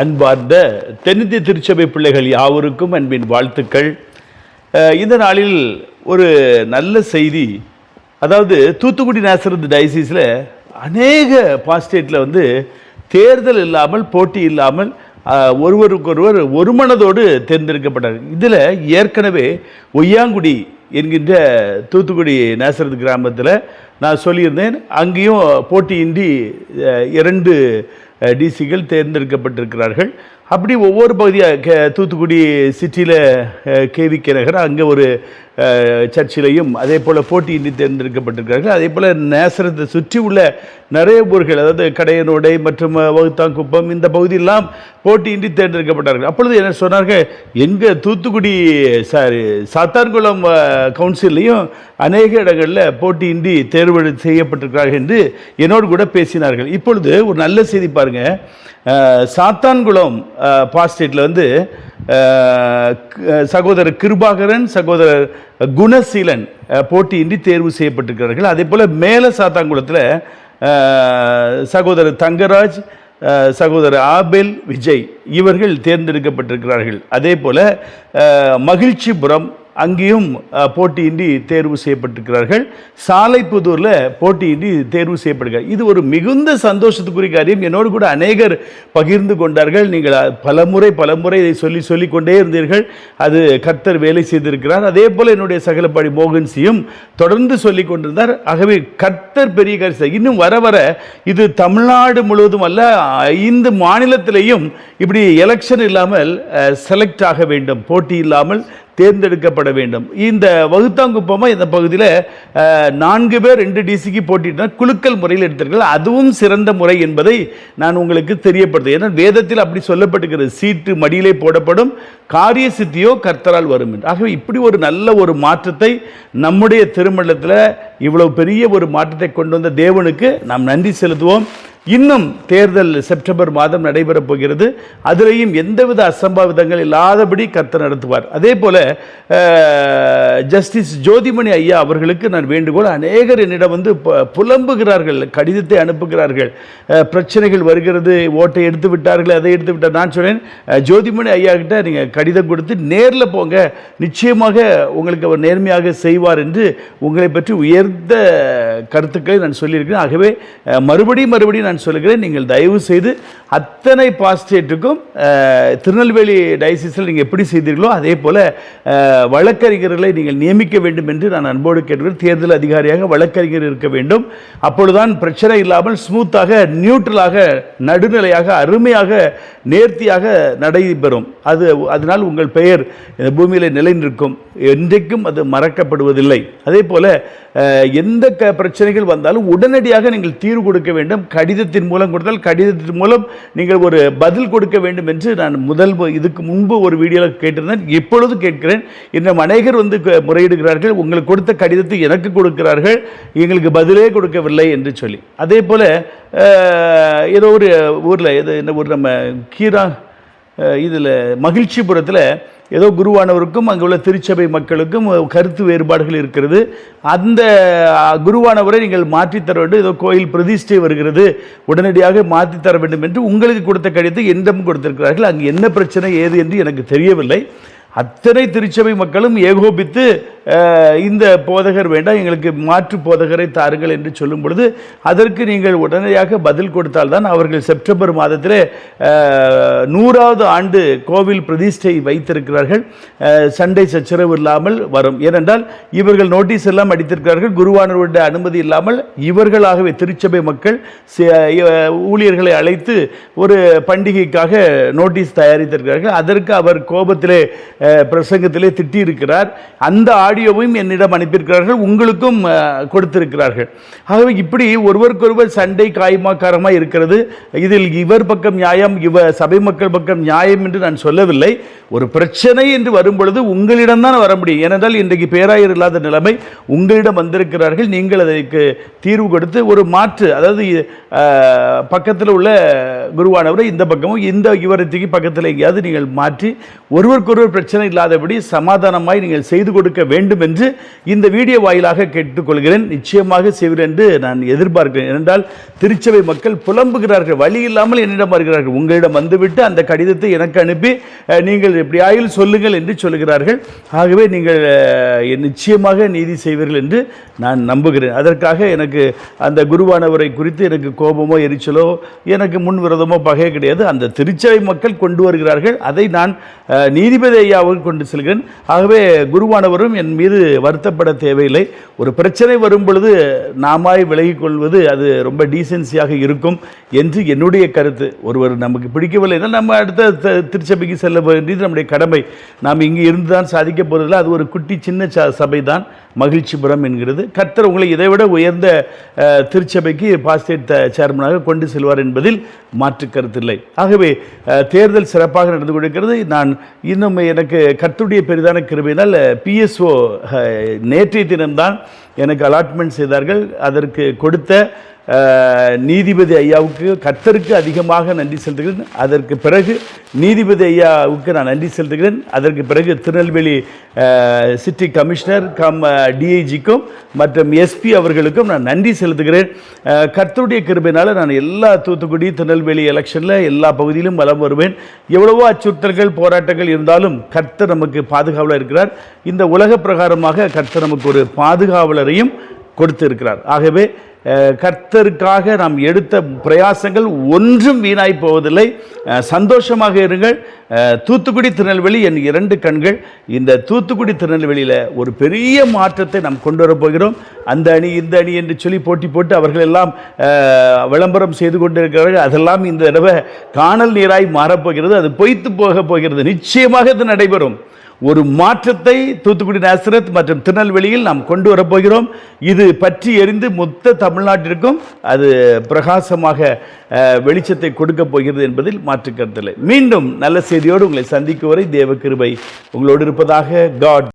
அன்பார்ந்த தென்னிந்திய திருச்சபை பிள்ளைகள் யாவருக்கும் அன்பின் வாழ்த்துக்கள். இந்த நாளில் ஒரு நல்ல செய்தி அதாவது தூத்துக்குடி நேசரத் டைசிஸில் அநேக பாஸ்டேட்டில் வந்து தேர்தல் இல்லாமல் போட்டி இல்லாமல் ஒருவருக்கொருவர் ஒரு மனதோடு இதில் ஏற்கனவே ஒய்யாங்குடி என்கின்ற தூத்துக்குடி நேசரது கிராமத்தில் நான் சொல்லியிருந்தேன். அங்கேயும் போட்டியின்றி இரண்டு டிசிகள் தேர்ந்தெடுக்கப்பட்டிருக்கிறார்கள். அப்படி ஒவ்வொரு பகுதியாக தூத்துக்குடி சிட்டியில் கேவிக்கே நகர் அங்கே ஒரு சர்ச்சிலையும் அதே போல் போட்டியின்றி தேர்ந்தெடுக்கப்பட்டிருக்கிறார்கள். அதே போல் நேசரத்தை சுற்றி உள்ள நிறைய ஊர்கள் அதாவது கடையனோடை மற்றும் வகுத்தாங்குப்பம் இந்த பகுதியெல்லாம் போட்டியின்றி தேர்ந்தெடுக்கப்பட்டார்கள். அப்பொழுது என்ன சொன்னார்கள்? எங்கள் தூத்துக்குடி சாரி சாத்தான்குளம் கவுன்சில்லையும் அநேக இடங்களில் போட்டியின்றி தேர்வு செய்யப்பட்டிருக்கிறார்கள் என்று என்னோடு கூட பேசினார்கள். இப்பொழுது ஒரு நல்ல செய்தி பாருங்கள் சாத்தான்குளம் பாஸ்டேட்டில் வந்து சகோதரர் கிருபாகரன் சகோதரர் குணசீலன் போட்டியின்றி தேர்வு செய்யப்பட்டிருக்கிறார்கள். அதே போல் மேலே சாத்தான்குளத்தில் சகோதரர் தங்கராஜ் சகோதரர் ஆபேல் விஜய் இவர்கள் தேர்ந்தெடுக்கப்பட்டிருக்கிறார்கள். அதே போல் மகிழ்ச்சிபுரம் அங்கேயும் போட்டியின்றி தேர்வு செய்யப்பட்டிருக்கிறார்கள். சாலைப்புதூரில் போட்டியின்றி தேர்வு செய்யப்படுகிறார். இது ஒரு மிகுந்த சந்தோஷத்துக்குரிய காரியம். என்னோடு கூட அநேகர் பகிர்ந்து கொண்டார்கள். நீங்கள் பலமுறை பலமுறை இதை சொல்லி சொல்லிக்கொண்டே இருந்தீர்கள். அது கர்த்தர் வேலை செய்திருக்கிறார். அதே போல் என்னுடைய சகலப்பாடி மோகன்சியும் தொடர்ந்து சொல்லிக் கொண்டிருந்தார். ஆகவே கர்த்தர் பெரிய காரியம் இன்னும் வர வர இது தமிழ்நாடு முழுவதும் அல்ல ஐந்து மாநிலத்திலேயும் இப்படி எலெக்ஷன் இல்லாமல் செலக்ட் ஆக வேண்டும். போட்டி இல்லாமல் தேர்ந்தெடுக்கப்பட வேண்டும். இந்த வகுத்தாங்குப்பமா இந்த பகுதியில் நான்கு பேர் ரெண்டு டிசிக்கு போட்டிட்டால் குலுக்கல் முறையில் எடுத்திருக்கலாம் அதுவும் சிறந்த முறை என்பதை நான் உங்களுக்கு தெரியப்படுத்து ஏன்னா வேதத்தில் அப்படி சொல்லப்பட்டிருக்கிறது. சீட்டு மடியிலே போடப்படும் காரிய சித்தியோ கர்த்தரால் வரும் என்று. ஆகவே இப்படி ஒரு நல்ல ஒரு மாற்றத்தை நம்முடைய திருமணத்தில் இவ்வளவு பெரிய ஒரு மாற்றத்தை கொண்டு வந்த தேவனுக்கு நாம் நன்றி செலுத்துவோம். இன்னும் தேர்தல் செப்டம்பர் மாதம் நடைபெறப் போகிறது. அதிலேயும் எந்தவித அசம்பாவிதங்கள் இல்லாதபடி கர்த்தர் நடத்துவார். அதே போல ஜஸ்டிஸ் ஜோதிமணி ஐயா அவர்களுக்கு நான் வேண்டுகோள் அநேகர் என்னிடம் வந்து புலம்புகிறார்கள் கடிதத்தை அனுப்புகிறார்கள். பிரச்சனைகள் வருகிறது ஓட்டை எடுத்து விட்டார்கள் அதை எடுத்து விட்டார். நான் சொன்னேன் ஜோதிமணி ஐயா கிட்ட நீங்கள் கடிதம் கொடுத்து நேரில் போங்க. நிச்சயமாக உங்களுக்கு அவர் நேர்மையாக செய்வார் என்று உங்களை பற்றி உயர்ந்த கருத்துக்களை நான் சொல்லியிருக்கிறேன். ஆகவே மறுபடியும் மறுபடியும் நான் நான் சொல்லுகிறேன் நீங்கள் தயவு செய்து அத்தனை பாஸ்டேட்டுக்கும் திருநெல்வேலி டயசிஸில் நீங்கள் எப்படி செய்தீர்களோ அதே போல் வழக்கறிஞர்களை நீங்கள் நியமிக்க வேண்டும் என்று நான் அன்போடு கேட்டுக்கிறேன் தேர்தல் அதிகாரியாக வழக்கறிஞர் இருக்க வேண்டும். அப்பொழுதுதான் பிரச்சனை இல்லாமல் ஸ்மூத்தாக நியூட்ரலாக நடுநிலையாக அருமையாக நேர்த்தியாக நடைபெறும். அது அதனால் உங்கள் பெயர் இந்த பூமியில் நிலைநிற்கும். என்றைக்கும் அது மறக்கப்படுவதில்லை. அதே போல் எந்த க பிரச்சனைகள் வந்தாலும் உடனடியாக நீங்கள் தீர்வு கொடுக்க வேண்டும். கடித கடிதத்தின் மூலம் கொடுத்தால் கடிதத்தின் மூலம் நீங்கள் ஒரு பதில் கொடுக்க வேண்டும் என்று நான் முதல் இதுக்கு முன்பு ஒரு வீடியோவில் கேட்டிருந்தேன். இப்பொழுது கேட்கிறேன். இன்னும் அநேகர் வந்து முறையிடுகிறார்கள். உங்களுக்கு கொடுத்த கடிதத்தை எனக்கு கொடுக்கிறார்கள். எங்களுக்கு பதிலே கொடுக்கவில்லை என்று சொல்லி. அதே போல் ஏதோ ஒரு ஊரில் ஏதோ என்ன ஊர் நம்ம கீரா இதில் மகிழ்ச்சிபுரத்தில் ஏதோ குருவானவருக்கும் அங்கே உள்ள திருச்சபை மக்களுக்கும் கருத்து வேறுபாடுகள் இருக்கிறது. அந்த குருவானவரை நீங்கள் மாற்றித்தர வேண்டும். ஏதோ கோயில் பிரதிஷ்டை வருகிறது. உடனடியாக மாற்றித் தர வேண்டும் என்று உங்களுக்கு கொடுத்த கடிதத்தை என்னிடம் கொடுத்திருக்கிறார்கள். அங்கே என்ன பிரச்சனை ஏது என்று எனக்கு தெரியவில்லை. அத்தனை திருச்சபை மக்களும் ஏகோபித்து இந்த போதகர் வேண்டாம் எங்களுக்கு மாற்று போதகரை தாருங்கள் என்று சொல்லும் பொழுது அதற்கு நீங்கள் உடனடியாக பதில் கொடுத்தால்தான் அவர்கள் செப்டம்பர் மாதத்தில் நூறாவது ஆண்டு கோவில் பிரதிஷ்டை வைத்திருக்கிறார்கள். சண்டை சச்சரவு இல்லாமல் வரும். ஏனென்றால் இவர்கள் நோட்டீஸ் எல்லாம் அடித்திருக்கிறார்கள். குருவானவருடைய அனுமதி இல்லாமல் இவர்களாகவே திருச்சபை மக்கள் ஊழியர்களை அழைத்து ஒரு பண்டிகைக்காக நோட்டீஸ் தயாரித்திருக்கிறார்கள். அதற்கு அவர் கோபத்திலே பிரசங்கத்திலே திட்டியிருக்கிறார். அந்த ஆடியோவையும் என்னிடம் அனுப்பியிருக்கிறார்கள் உங்களுக்கும் கொடுத்திருக்கிறார்கள். ஆகவே இப்படி ஒருவருக்கொருவர் சண்டை காய்மாக்காரமாக இருக்கிறது. இதில் இவர் பக்கம் நியாயம் இவ சபை மக்கள் பக்கம் நியாயம் என்று நான் சொல்லவில்லை. ஒரு பிரச்சனை என்று வரும் பொழுது உங்களிடம்தான் வர முடியும். ஏனென்றால் இன்றைக்கு பேராயர் இல்லாத நிலைமை உங்களிடம் வந்திருக்கிறார்கள். நீங்கள் அதற்கு தீர்வு கொடுத்து ஒரு மாற்று அதாவது பக்கத்தில் உள்ள குருவானவரை இந்த பக்கமும் இந்த இவரத்துக்கு பக்கத்தில் எங்கேயாவது நீங்கள் மாற்றி ஒருவருக்கொருவர் பிரச்சனை இல்லாதபடி சமாதானமாய் நீங்கள் செய்து கொடுக்க வேண்டும் என்று இந்த வீடியோ வாயிலாக கேட்டுக்கொள்கிறேன். நிச்சயமாக செய்வேன் என்று நான் எதிர்பார்க்கிறேன். ஏனென்றால் திருச்சபை மக்கள் புலம்புகிறார்கள் வழி இல்லாமல் என்னிடம் வருகிறார்கள். உங்களிடம் வந்துவிட்டு அந்த கடிதத்தை எனக்கு அனுப்பி நீங்கள் எப்படி ஆயில் சொல்லுங்கள் என்று சொல்லுகிறார்கள் ஆகவே நீங்கள் நிச்சயமாக நீதி செய்வீர்கள் என்று நான் நம்புகிறேன். அதற்காக எனக்கு அந்த குருவானவரை குறித்து எனக்கு கோபமோ எரிச்சலோ எனக்கு முன் விரோதமோ பகை கிடையாது. அந்த திருச்சபை மக்கள் கொண்டு வருகிறார்கள். அதை நான் நீதிபதி ஐயாவுக்கு கொண்டு செல்கிறேன். ஆகவே குருவானவரும் என் மீது வருத்தப்பட தேவையில்லை. ஒரு பிரச்சனை வரும் பொழுது நாமாய் விலகிக்கொள்வது அது ரொம்ப டீசென்சியாக இருக்கும் என்று என்னுடைய கருத்து. ஒருவர் நமக்கு பிடிக்கவில்லைன்னா நம்ம அடுத்த திருச்சபைக்கு செல்ல வேண்டியது நம்முடைய கடமை. நாம் இங்கே இருந்து தான் சாதிக்க போகிறதில்ல அது ஒரு குட்டி சின்ன ச சபை தான் மகிழ்ச்சிபுரம் என்கிறது. கர்த்தர் உங்களை இதைவிட உயர்ந்த திருச்சபைக்கு பாஸ்டேட் சேர்மனாக கொண்டு செல்வார் என்பதில் மாற்று கருத்தில்லை. ஆகவே தேர்தல் சிறப்பாக நடந்து கொண்டிருக்கிறது. நான் இன்னும் எனக்கு கத்துடைய பெரிதான கிருபையினால் பிஎஸ்ஓ நேற்றைய தினம்தான் எனக்கு அலாட்மெண்ட் செய்தார்கள். அதற்கு கொடுத்த நீதிபதி ஐயாவுக்கு கர்த்தருக்கு அதிகமாக நன்றி செலுத்துகிறேன். அதற்கு பிறகு நீதிபதி ஐயாவுக்கு நான் நன்றி செலுத்துகிறேன். அதற்கு பிறகு திருநெல்வேலி சிட்டி கமிஷனர் கம் டிஐஜிக்கும் மற்றும் எஸ்பி அவர்களுக்கும் நான் நன்றி செலுத்துகிறேன். கர்த்தருடைய கிருபினால் நான் எல்லா தூத்துக்குடி திருநெல்வேலி எலெக்ஷனில் எல்லா பகுதியிலும் வலம் வருவேன். எவ்வளவோ அச்சுறுத்தல்கள் போராட்டங்கள் இருந்தாலும் கர்த்தர் நமக்கு பாதுகாவலாக இருக்கிறார். இந்த உலக பிரகாரமாக கர்த்தர் நமக்கு ஒரு பாதுகாவலரையும் கொடுத்து இருக்கிறார் ஆகவே கர்த்தருக்காக நாம் எடுத்த பிரயாசங்கள் ஒன்றும் வீணாய் போவதில்லை. சந்தோஷமாக இருங்கள். தூத்துக்குடி திருநெல்வேலி என் இரண்டு கண்கள். இந்த தூத்துக்குடி திருநெல்வேலியில் ஒரு பெரிய மாற்றத்தை நாம் கொண்டு வரப் போகிறோம். அந்த அணி இந்த அணி என்று சொல்லி போட்டி போட்டு அவர்கள் எல்லாம் விளம்பரம் செய்து கொண்டிருக்கிறார்கள். அதெல்லாம் இந்த தடவை காணல் நீராய் மாறப்போகிறது அது பொய்த்து போக போகிறது. நிச்சயமாக இது நடைபெறும். ஒரு மாற்றத்தை தூத்துக்குடி நேசரத் மற்றும் திருநெல்வேலியில் நாம் கொண்டு வரப்போகிறோம். இது பற்றி எரிந்து மொத்த தமிழ்நாட்டிற்கும் அது பிரகாசமாக வெளிச்சத்தை கொடுக்கப் போகிறது என்பதில் மாற்று கருத்தில்லை மீண்டும் நல்ல செய்தியோடு உங்களை சந்திக்கும் வரை தேவ கிருபை. உங்களோடு இருப்பதாக காட்